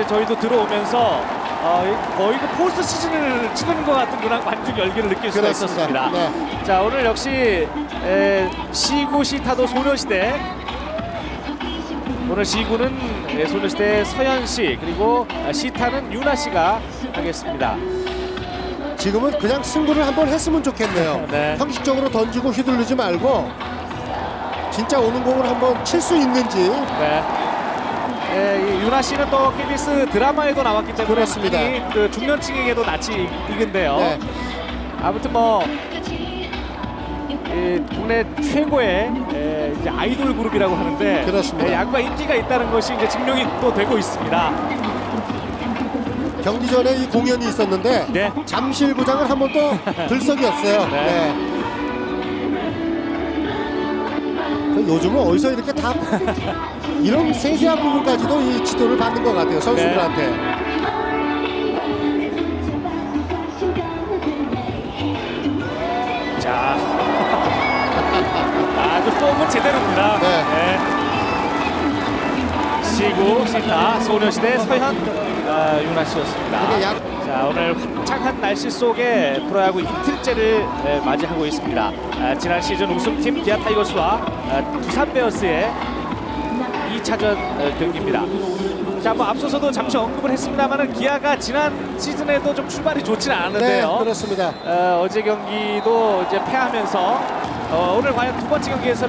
이제 저희도 들어오면서 어, 이- 거의 그 포스트 시즌을 치르는 것 같은 그런 관중 열기를 느낄 수가 그렇습니다. 있었습니다. 네. 자 오늘 역시 에, 시구 시타도 소녀시대 오늘 시구는 예, 소녀시대 서현 씨 그리고 아, 시타는 유나 씨가 하겠습니다. 지금은 그냥 승부를 한번 했으면 좋겠네요. 네. 형식적으로 던지고 휘둘르지 말고 진짜 오는 공을 한번 칠 수 있는지 네. 예, 이 유나 씨는 또 KBS 드라마에도 나왔기 때문에 그렇습니다. 그 중년층에게도 낯이 익은데요. 네. 아무튼 뭐 이 국내 최고의 에, 이제 아이돌 그룹이라고 하는데 그렇습니다. 예, 야구가 인기가 있다는 것이 이제 증명이 또 되고 있습니다. 경기 전에 이 공연이 있었는데 네. 잠실구장을 한번 또 들썩였어요. 네. 네. 요즘은 어디서 이렇게 다 이런 세세한 부분까지도 이 지도를 받는 것 같아요 선수들한테. 네. 자, 네. 시구 시타 소녀시대 서현 아, 유나 씨였습니다. 자 오늘 화창한 날씨 속에 프로야구 이틀째를 에, 맞이하고 있습니다. 아, 지난 시즌 우승팀 기아 타이거스와 아, 두산 베어스의 2차전 어, 경기입니다. 자, 뭐 앞서서도 잠시 언급을 했습니다만은 기아가 지난 시즌에도 좀 출발이 좋지는 네, 않은데요. 그렇습니다. 어, 어제 경기도 이제 패하면서 어, 오늘 과연 두 번째 경기에서는